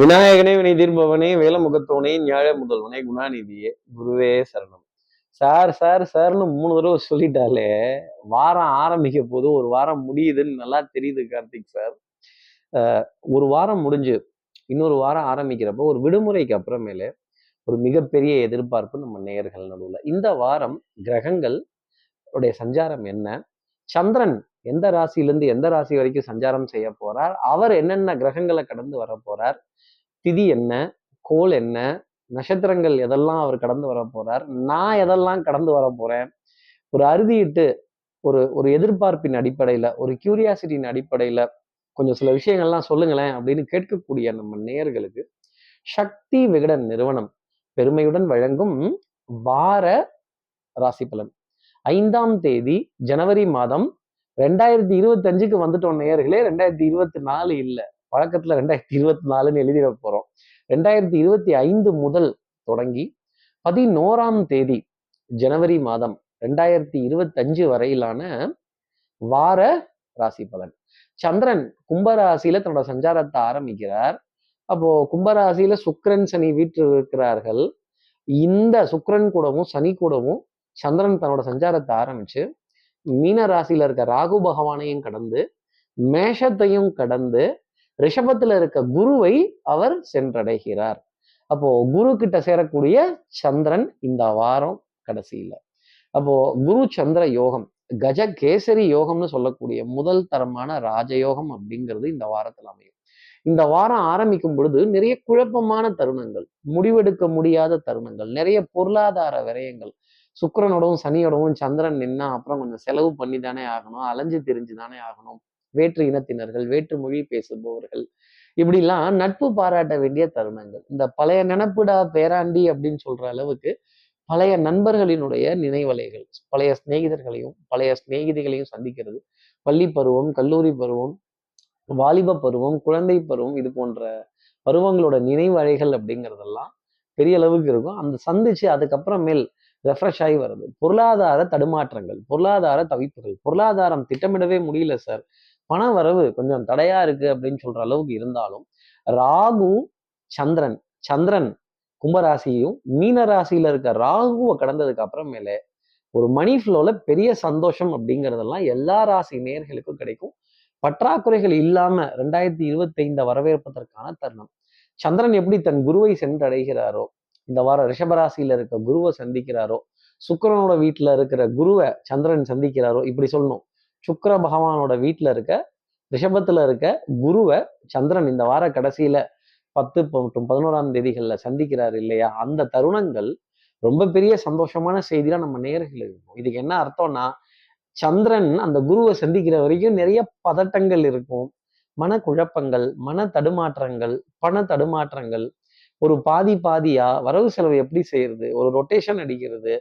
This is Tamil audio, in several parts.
விநாயகனே வினை தீர்ப்பவனே வேலமுகத்தோனே ஞாழ முதல்வனே குணாநிதியே குருவே சரணம். சார் சார் சார்னு மூணு தடவை சொல்லிட்டாலே வாரம் ஆரம்பிக்க போது ஒரு வாரம் முடியுதுன்னு நல்லா தெரியுது கார்த்திக் சார். ஒரு வாரம் முடிஞ்சு இன்னொரு வாரம் ஆரம்பிக்கிறப்போ ஒரு விடுமுறைக்கு அப்புறமேலே ஒரு மிகப்பெரிய எதிர்பார்ப்பு நம்ம நேயர்கள் நடுவில். இந்த வாரம் கிரகங்கள் உடைய சஞ்சாரம் என்ன? சந்திரன் எந்த ராசியிலிருந்து எந்த ராசி வரைக்கும் சஞ்சாரம் செய்ய போறார்? அவர் என்னென்ன கிரகங்களை கடந்து வர போறார்? திதி என்ன? கோல் என்ன? நட்சத்திரங்கள் எதெல்லாம் அவர் கடந்து வர போறார்? நான் எதெல்லாம் கடந்து வர போறேன்? ஒரு அறுதியிட்டு ஒரு ஒரு எதிர்பார்ப்பின் அடிப்படையில ஒரு கியூரியாசிட்டியின் அடிப்படையில கொஞ்சம் சில விஷயங்கள்லாம் சொல்லுங்களேன் அப்படின்னு கேட்கக்கூடிய நம்ம நேயர்களுக்கு சக்தி விகடன் நிறுவனம் பெருமையுடன் வழங்கும் வார ராசி பலன். ஐந்தாம் தேதி ஜனவரி மாதம் ரெண்டாயிரத்தி இருபத்தி அஞ்சுக்கு வந்துட்டோம் நேயர்களே. ரெண்டாயிரத்தி இருபத்தி நாலு இல்ல. பழக்கத்துல ரெண்டாயிரத்தி இருபத்தி நாலுன்னு எழுதிட போறோம். ரெண்டாயிரத்தி இருபத்தி ஐந்து முதல் தொடங்கி பதினோராம் தேதி ஜனவரி மாதம் ரெண்டாயிரத்தி இருபத்தி அஞ்சு வரையிலான வார ராசி பலன். சந்திரன் கும்பராசியில தன்னோட சஞ்சாரத்தை ஆரம்பிக்கிறார். அப்போ கும்பராசியில சுக்ரன் சனி வீட்டில் இருக்கிறார்கள் இந்த சுக்ரன் கூடவும் சனி கூடவும் சந்திரன் தன்னோட சஞ்சாரத்தை ஆரம்பிச்சு மீன ராசியில இருக்க ராகு பகவானையும் கடந்து மேஷத்தையும் கடந்து ரிஷபத்துல இருக்க குருவை அவர் சென்றடைகிறார். அப்போ குரு கிட்ட சேரக்கூடிய சந்திரன் இந்த வாரம் கடைசியில. அப்போ குரு சந்திர யோகம் கஜ கேசரி யோகம்னு சொல்லக்கூடிய முதல் தரமான ராஜயோகம் அப்படிங்கிறது இந்த வாரத்தில் அமையும். இந்த வாரம் ஆரம்பிக்கும் பொழுது நிறைய குழப்பமான தருணங்கள் முடிவெடுக்க முடியாத தருணங்கள் நிறைய பொருளாதார விரயங்கள். சுக்கிரனோடவும் சனியோடவும் சந்திரன் நின்னா அப்புறம் கொஞ்சம் செலவு பண்ணி தானே ஆகணும் அலைஞ்சு திரிஞ்சு தானே ஆகணும். வேற்று இனத்தினர்கள் வேற்று மொழி பேசுபவர்கள். இப்படிலாம் நட்பு பாராட்ட வேண்டிய தருணங்கள். இந்த பழைய நினப்புடா பேராண்டி அப்படின்னு சொல்ற அளவுக்கு பழைய நண்பர்களினுடைய நினைவலைகள் பழைய சிநேகிதர்களையும் பழைய சிநேகிதிகளையும் சந்திக்கிறது. பள்ளி பருவம் கல்லூரி பருவம் வாலிப பருவம் குழந்தை பருவம் இது போன்ற பருவங்களோட நினைவலைகள் அப்படிங்கிறதெல்லாம் பெரிய அளவுக்கு இருக்கும். அந்த சந்திச்சு அதுக்கப்புறமேல் ரெஃப்ரெஷ் ஆகி வருது பொருளாதார தடுமாற்றங்கள் பொருளாதார தவிப்புகள் பொருளாதாரம் திட்டமிடவே முடியல சார் பண வரவு கொஞ்சம் தடையா இருக்கு அப்படின்னு சொல்ற அளவுக்கு இருந்தாலும் ராகு சந்திரன் சந்திரன் கும்பராசியும் மீன ராசியில இருக்க ராகுவை கடந்ததுக்கு அப்புறமேலே ஒரு மணி ஃப்ளோல பெரிய சந்தோஷம் அப்படிங்கிறதெல்லாம் எல்லா ராசி நேர்களுக்கும் கிடைக்கும். பற்றாக்குறைகள் இல்லாம ரெண்டாயிரத்தி இருபத்தி ஐந்த வரவேற்பதற்கான தருணம். சந்திரன் எப்படி தன் குருவை சென்றடைகிறாரோ இந்த வாரம் ரிஷபராசியில இருக்க குருவை சந்திக்கிறாரோ சுக்கரனோட வீட்டுல இருக்கிற குருவை சந்திரன் சந்திக்கிறாரோ இப்படி சொல்லணும். சுக்கர பகவானோட வீட்டில் இருக்க ரிஷபத்தில் இருக்க குருவை சந்திரன் இந்த வார கடைசியில் பத்து மற்றும் பதினோராம் தேதிகளில் சந்திக்கிறார் இல்லையா? அந்த தருணங்கள் ரொம்ப பெரிய சந்தோஷமான செய்தியாக நம்ம நேர்கள் இருக்கும். இதுக்கு என்ன அர்த்தம்னா சந்திரன் அந்த குருவை சந்திக்கிற வரைக்கும் நிறைய பதட்டங்கள் இருக்கும். மன குழப்பங்கள் மன தடுமாற்றங்கள் பண தடுமாற்றங்கள் ஒரு பாதி பாதியா வரவு செலவு எப்படி செய்யறது ஒரு ரொட்டேஷன் அடிக்கிறது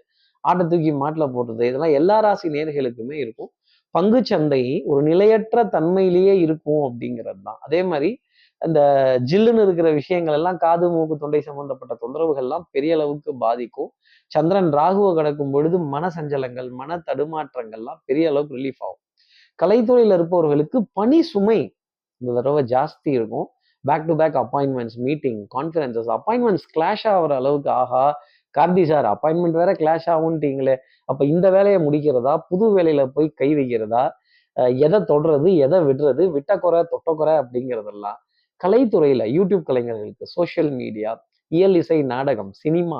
ஆட்டை தூக்கி மாட்டில் போடுறது இதெல்லாம் எல்லா ராசி நேர்களுக்குமே இருக்கும். பங்கு சந்தை ஒரு நிலையற்ற தன்மையிலேயே இருக்கும் அப்படிங்கிறது தான் அதே மாதிரி அந்த ஜில்லுன்னு இருக்கிற விஷயங்கள் எல்லாம் காது மூக்கு தொண்டை சம்பந்தப்பட்ட தொந்தரவுகள்லாம் பெரிய அளவுக்கு பாதிக்கும். சந்திரன் ராகுவை கடக்கும் பொழுது மன சஞ்சலங்கள் மன தடுமாற்றங்கள்லாம் பெரிய அளவுக்கு ரிலீஃப் ஆகும். கலைத்துறையில் இருப்பவர்களுக்கு பணி சுமை இந்த தடவை ஜாஸ்தி இருக்கும். Back to back appointments meeting conferences appointments clash ஆகிற அளவுக்கு ஆஹா கார்த்தி சார் அப்பாயின்மெண்ட் வேற கிளாஷ் ஆகும்ட்டீங்களே. அப்ப இந்த வேலையை முடிக்கிறதா? புது வேலையில போய் கை வைக்கிறதா? எதை தொடுறது? எதை விடுறது? விட்டக்குறை தொட்டக்குறை அப்படிங்கிறதெல்லாம் கலைத்துறையில யூடியூப் கலைஞர்களுக்கு சோஷியல் மீடியா இயல் இசை நாடகம் சினிமா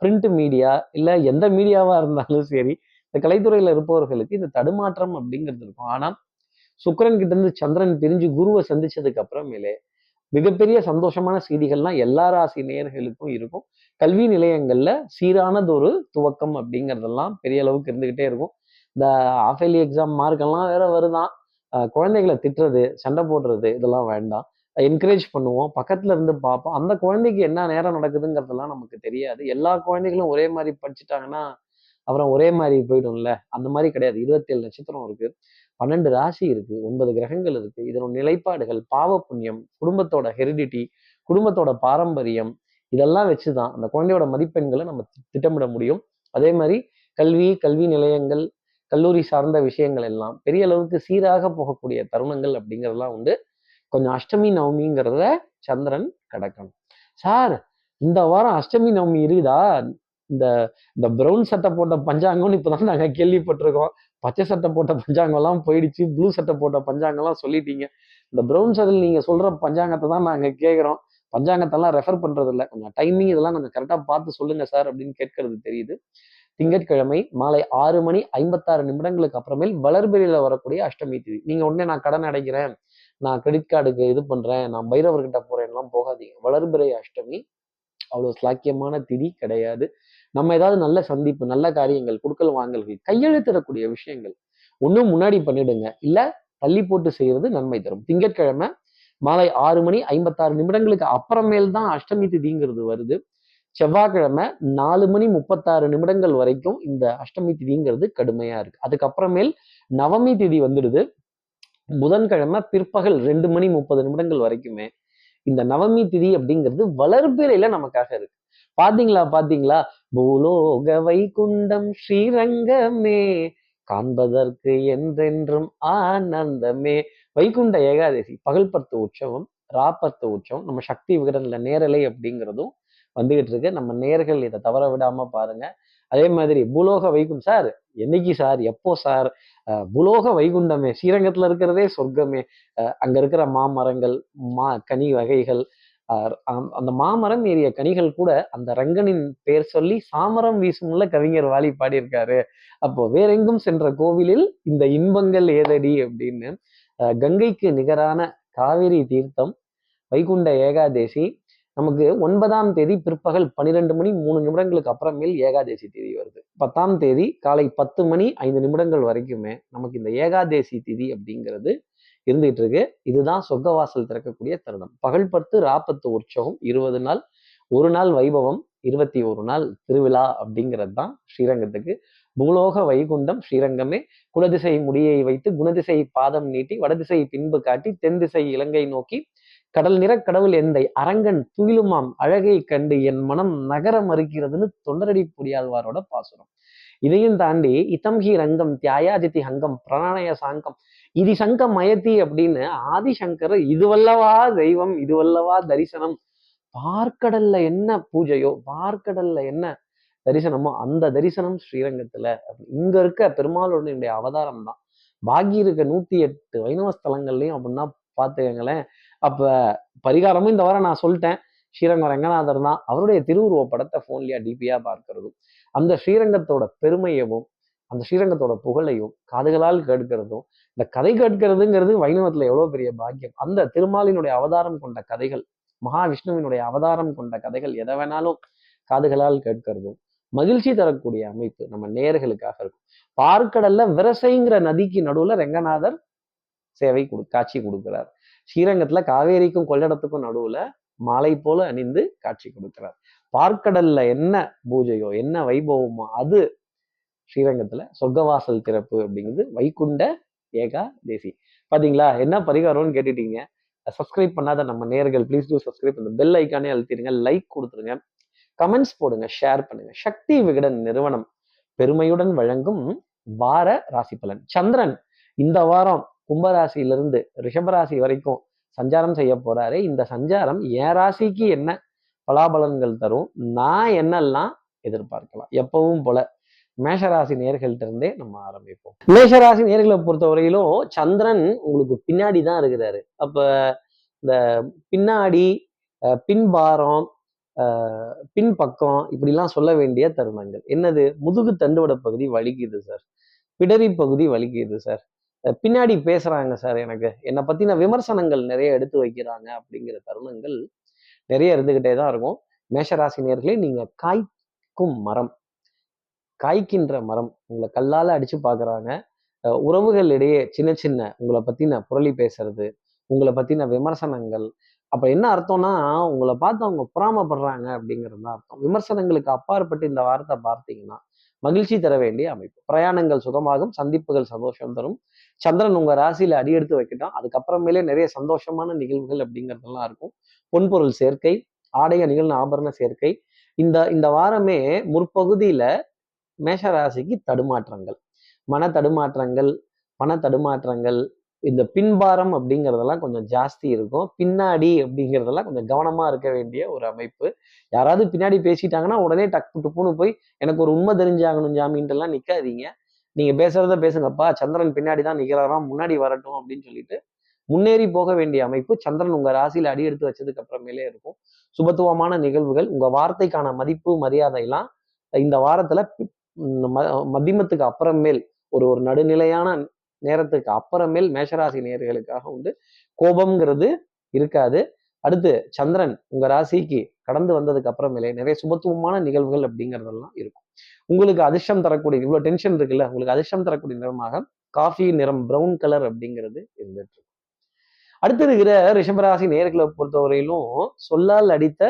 பிரிண்ட் மீடியா இல்ல எந்த மீடியாவா இருந்தாலும் சரி இந்த கலைத்துறையில இருப்பவர்களுக்கு இந்த தடுமாற்றம் அப்படிங்கிறது இருக்கும். ஆனா சுக்கரன் கிட்ட இருந்து சந்திரன் பிரிஞ்சு குருவை சந்திச்சதுக்கு அப்புறமேலே மிகப்பெரிய சந்தோஷமான செய்திகள்லாம் எல்லா ராசி நேர்களுக்கும் இருக்கும். கல்வி நிலையங்கள்ல சீரானதொரு துவக்கம் அப்படிங்கிறதெல்லாம் பெரிய அளவுக்கு இருந்துகிட்டே இருக்கும். இந்த ஆஃபேலி எக்ஸாம் மார்க்கெல்லாம் வேற வருதான் குழந்தைகளை திட்டுறது சண்டை போடுறது இதெல்லாம் வேண்டாம். என்கரேஜ் பண்ணுவோம். பக்கத்துல இருந்து பார்ப்போம். அந்த குழந்தைக்கு என்ன நேரம் நடக்குதுங்கிறதெல்லாம் நமக்கு தெரியாது. எல்லா குழந்தைகளும் ஒரே மாதிரி படிச்சுட்டாங்கன்னா அப்புறம் ஒரே மாதிரி போயிடும்ல. அந்த மாதிரி கிடையாது. இருபத்தேழு நட்சத்திரம் இருக்கு. பன்னெண்டு ராசி இருக்கு ஒன்பது கிரகங்கள் இருக்கு. இதனோட நிலைப்பாடுகள் பாவ புண்ணியம் குடும்பத்தோட ஹெரிடிட்டி குடும்பத்தோட பாரம்பரியம் இதெல்லாம் வச்சுதான் அந்த குழந்தையோட மதிப்பெண்களை நம்ம திட்டமிட முடியும். அதே மாதிரி கல்வி கல்வி நிலையங்கள் கல்லூரி சார்ந்த விஷயங்கள் எல்லாம் பெரிய அளவுக்கு சீராக போகக்கூடிய தருணங்கள் அப்படிங்கிறதெல்லாம் உண்டு. கொஞ்சம் அஷ்டமி நவமிங்கிறத சந்திரன் கடக்கணும். சார் இந்த வாரம் அஷ்டமி நவமி இருக்குதா? இந்த இந்த ப்ரௌன் சட்டை போட்ட பஞ்சாங்கம்னு இப்போதான் நாங்கள் கேள்விப்பட்டிருக்கோம். பச்சை சட்டை போட்ட பஞ்சாங்கம்லாம் போயிடுச்சு. ப்ளூ சட்டை போட்ட பஞ்சாங்கம்லாம் சொல்லிட்டீங்க. இந்த ப்ரௌன் சட்டில் நீங்கள் சொல்கிற பஞ்சாங்கத்தை தான் நாங்கள் கேட்குறோம். பஞ்சாங்கத்தெல்லாம் ரெஃபர் பண்ணுறது இல்லை கொஞ்சம் டைமிங் இதெல்லாம் கொஞ்சம் கரெக்டாக பார்த்து சொல்லுங்க சார் அப்படின்னு கேட்கறது தெரியுது. திங்கட்கிழமை மாலை ஆறு மணி ஐம்பத்தாறு நிமிடங்களுக்கு அப்புறமேல் வளர்பெரியில் வரக்கூடிய அஷ்டமி திதி. நீங்கள் உடனே நான் கடன் அடைக்கிறேன். நான் கிரெடிட் கார்டுக்கு இது பண்ணுறேன் நான் பைரவர்கிட்ட போகிறேன்லாம் போகாதீங்க. வளர்பிறை அஷ்டமி அவ்வளோ ஸ்லாக்கியமான திதி கிடையாது. நம்ம ஏதாவது நல்ல சந்திப்பு நல்ல காரியங்கள் கொடுக்கல் வாங்கல்கள் கையெழுத்திடக்கூடிய விஷயங்கள் ஒன்றும் முன்னாடி பண்ணிடுங்க. இல்லை தள்ளி போட்டு செய்யறது நன்மை தரும். திங்கட்கிழமை மாலை ஆறு மணி ஐம்பத்தாறு நிமிடங்களுக்கு அப்புறமேல் தான் அஷ்டமி திதிங்கிறது வருது. செவ்வாய்க்கிழமை நாலு மணி முப்பத்தாறு நிமிடங்கள் வரைக்கும் இந்த அஷ்டமி திதிங்கிறது கடுமையா இருக்கு. அதுக்கப்புறமேல் நவமி திதி வந்துடுது. புதன்கிழமை பிற்பகல் ரெண்டு மணி முப்பது நிமிடங்கள் வரைக்குமே இந்த நவமி திதி அப்படிங்கிறது வளர்பிறையில நமக்காக இருக்கு. பாத்தீங்களா பாத்தீங்களா? பூலோக வைகுண்டம் ஸ்ரீரங்கமே காண்பதற்கு என்றென்றும் ஆனந்தமே. வைகுண்ட ஏகாதசி பகல் பத்து உற்சவம் ராப்பத்து உற்சவம் நம்ம சக்தி விகடன்ல நேரலை அப்படிங்கிறதும் வந்துகிட்டு இருக்கு நம்ம நேர்கள் இதை தவற விடாம பாருங்க. அதே மாதிரி பூலோக வைகுண்டம் சார் என்னைக்கு சார் எப்போ சார்? புலோக வைகுண்டமே ஸ்ரீரங்கத்துல இருக்கிறதே சொர்க்கமே. அங்க இருக்கிற மாமரங்கள் மா கனி வகைகள் அந்த மாமரம் ஏறிய கனிகள் கூட அந்த ரங்கனின் பெயர் சொல்லி சாமரம் வீசும்ல கவிஞர் வாலி பாடியிருக்காரு. அப்போ வேறெங்கும் சென்ற கோவிலில் இந்த இன்பங்கள் ஏதடி அப்படின்னு கங்கைக்கு நிகரான காவிரி தீர்த்தம் வைகுண்ட ஏகாதேசி நமக்கு ஒன்பதாம் தேதி பிற்பகல் பன்னிரெண்டு மணி மூணு நிமிடங்களுக்கு அப்புறமேல் ஏகாதேசி திதி வருது. பத்தாம் தேதி காலை பத்து மணி ஐந்து நிமிடங்கள் வரைக்குமே நமக்கு இந்த ஏகாதேசி திதி அப்படிங்கிறது இருந்துகிட்டு இருக்கு இதுதான் சொர்க்கவாசல் திறக்கக்கூடிய தருணம். பகல் பத்து ராப்பத்து உற்சவம் இருபது நாள் ஒரு நாள் வைபவம் இருபத்தி ஒரு நாள் திருவிழா அப்படிங்கிறது தான் ஸ்ரீரங்கத்துக்கு. பூலோக வைகுண்டம் ஸ்ரீரங்கமே குலதிசை முடியை வைத்து குணதிசை பாதம் நீட்டி வடதிசை பின்பு காட்டி தென் திசை இலங்கை நோக்கி கடல் நிற கடவுள் எந்தை அரங்கன் துயிலுமாம் அழகை கண்டு என் மனம் நகரம் மறுக்கிறதுன்னு தொண்டரடி புடியாழ்வாரோட பாசுரம். இதையும் தாண்டி இத்தம்ஹி ரங்கம் தியாயாதித்தி ஹங்கம் பிரணாய சாங்கம் இது சங்க மயத்தி அப்படின்னு ஆதிசங்கர் இதுவல்லவா தெய்வம் இதுவல்லவா தரிசனம் பார்க்கடல்ல என்ன பூஜையோ பார்க்கடல்ல என்ன தரிசனமோ அந்த தரிசனம் ஸ்ரீரங்கத்துல இங்க இருக்க பெருமாளுடைய அவதாரம் தான். பாக்கி இருக்க நூத்தி எட்டு வைணவ ஸ்தலங்கள்லயும் அப்படின்னா பாத்துக்கங்களேன். அப்ப பரிகாரமும் இந்த வாரம் நான் சொல்லிட்டேன். ஸ்ரீரங்கம் ரங்கநாதர் தான். அவருடைய திருவுருவ படத்தை போன்லயா டிபியா பார்க்கறதும் அந்த ஸ்ரீரங்கத்தோட பெருமையவும் அந்த ஸ்ரீரங்கத்தோட புகழையும் காதுகளால் கேட்கிறதும் இந்த கதை கேட்கிறதுங்கிறது வைணவத்துல எவ்வளவு பெரிய பாக்கியம். அந்த திருமாலினுடைய அவதாரம் கொண்ட கதைகள் மகாவிஷ்ணுவினுடைய அவதாரம் கொண்ட கதைகள் எதை வேணாலும் காதுகளால் கேட்கிறதும் மகிழ்ச்சி தரக்கூடிய அமைப்பு நம்ம நேர்களுக்காக இருக்கும். பார்க்கடல்ல விரசைங்கிற நதிக்கு நடுவுல ரெங்கநாதர் சேவை கொடு காட்சி கொடுக்கிறார். ஸ்ரீரங்கத்துல காவேரிக்கும் கொள்ளடத்துக்கும் நடுவுல மாலை போல அணிந்து காட்சி கொடுக்கிறார். பார்க்கடல்ல என்ன பூஜையோ என்ன வைபவமோ அது ஸ்ரீரங்கத்துல சொர்க்கவாசல் திறப்பு அப்படிங்கிறது வைகுண்ட ஏகா தேசி. பாத்தீங்களா? என்ன பரிகாரம்னு கேட்டுட்டீங்க. சப்ஸ்கிரைப் பண்ணாத நம்ம நேர்கள் ப்ளீஸ் டூ சப்ஸ்கிரைப் இந்த பெல் ஐக்கானே அழுத்திடுங்க லைக் கொடுத்துருங்க கமெண்ட்ஸ் போடுங்க ஷேர் பண்ணுங்க. சக்தி விகடன் நிறுவனம் பெருமையுடன் வழங்கும் வார ராசி பலன். சந்திரன் இந்த வாரம் கும்பராசியிலிருந்து ரிஷபராசி வரைக்கும் சஞ்சாரம் செய்ய போறாரு. இந்த சஞ்சாரம் என் ராசிக்கு என்ன பலாபலன்கள் தரும்? நான் என்னெல்லாம் எதிர்பார்க்கலாம்? எப்பவும் போல மேஷராசி நேர்கள்ட்ட இருந்தே நம்ம ஆரம்பிப்போம். மேஷராசி நேர்களை பொறுத்தவரையிலும் சந்திரன் உங்களுக்கு பின்னாடி தான் இருக்கிறாரு. அப்ப இந்த பின்னாடி பின்பாரம் பின்பக்கம் இப்படிலாம் சொல்ல வேண்டிய தருணங்கள். என்னது? முதுகு தண்டுவட பகுதி வலிக்குது சார். பிடரி பகுதி வலிக்குது சார். பின்னாடி பேசுறாங்க சார் எனக்கு. என்னை பத்தின விமர்சனங்கள் நிறைய எடுத்து வைக்கிறாங்க அப்படிங்கிற தருணங்கள் நிறைய இருந்துகிட்டே தான் இருக்கும். மேஷராசி நீங்க காய்க்கும் மரம். காய்க்கின்ற மரம் உங்களை கல்லால் அடித்து பார்க்குறாங்க உறவுகள் இடையே சின்ன சின்ன உங்களை பற்றின புரளி பேசுறது உங்களை பற்றின விமர்சனங்கள் அப்போ என்ன அர்த்தம்னா உங்களை பார்த்து அவங்க புறாமப்படுறாங்க அப்படிங்கிறது தான் அர்த்தம். விமர்சனங்களுக்கு அப்பாற்பட்டு இந்த வார்த்தை பார்த்தீங்கன்னா மகிழ்ச்சி தர வேண்டிய அமைப்பு. பிரயாணங்கள் சுகமாகும் சந்திப்புகள் சந்தோஷம் தரும். சந்திரன் உங்க ராசியில அடி எடுத்து வைக்கட்டும். அதுக்கப்புறமேலே நிறைய சந்தோஷமான நிகழ்வுகள் அப்படிங்கிறதெல்லாம் இருக்கும். பொன்பொருள் சேர்க்கை ஆடைய அணிகள் ஆபரண சேர்க்கை. இந்த இந்த வாரமே முற்பகுதியில மேஷ ராசிக்கு தடுமாற்றங்கள். மன தடுமாற்றங்கள் பண தடுமாற்றங்கள் இந்த பின்பாரம் அப்படிங்கிறதெல்லாம் கொஞ்சம் ஜாஸ்தி இருக்கும். பின்னாடி அப்படிங்கிறதெல்லாம் கொஞ்சம் கவனமா இருக்க வேண்டிய ஒரு அமைப்பு. யாராவது பின்னாடி பேசிட்டாங்கன்னா உடனே டக்கு டுப்புன்னு போய் எனக்கு ஒரு உண்மை தெரிஞ்சாகணும் ஜாமீன்ட்டு எல்லாம் நிக்காதீங்க. நீங்க பேசுங்கப்பா. சந்திரன் பின்னாடி தான் நிற்கிறாராம் முன்னாடி வரட்டும் அப்படின்னு சொல்லிட்டு முன்னேறி போக வேண்டிய அமைப்பு. சந்திரன் உங்க ராசியில அடி எடுத்து வச்சதுக்கு அப்புறமேலே இருக்கும். சுபத்துவமான நிகழ்வுகள். உங்க வார்த்தைக்கான மதிப்பு மரியாதையெல்லாம் இந்த வாரத்துல மதிமத்துக்கு அப்புறமேல் ஒரு ஒரு நடுநிலையான நேரத்துக்கு அப்புறமேல் மேஷராசி நேர்களுக்காக உண்டு. கோபம்ங்கிறது இருக்காது. அடுத்து சந்திரன் உங்க ராசிக்கு கடந்து வந்ததுக்கு அப்புறமேலே நிறைய சுபத்துவமான நிகழ்வுகள் அப்படிங்கிறதெல்லாம் இருக்கும். உங்களுக்கு அதிர்ஷ்டம் தரக்கூடிய இவ்வளவு டென்ஷன் இருக்குல்ல உங்களுக்கு அதிர்ஷ்டம் தரக்கூடிய நிறமாக காஃபி நிறம் பிரவுன் கலர் அப்படிங்கிறது இருந்துட்டு இருக்கு. அடுத்து இருக்கிற ரிஷபராசி நேர்களை பொறுத்தவரையிலும் சொல்லால் அடித்த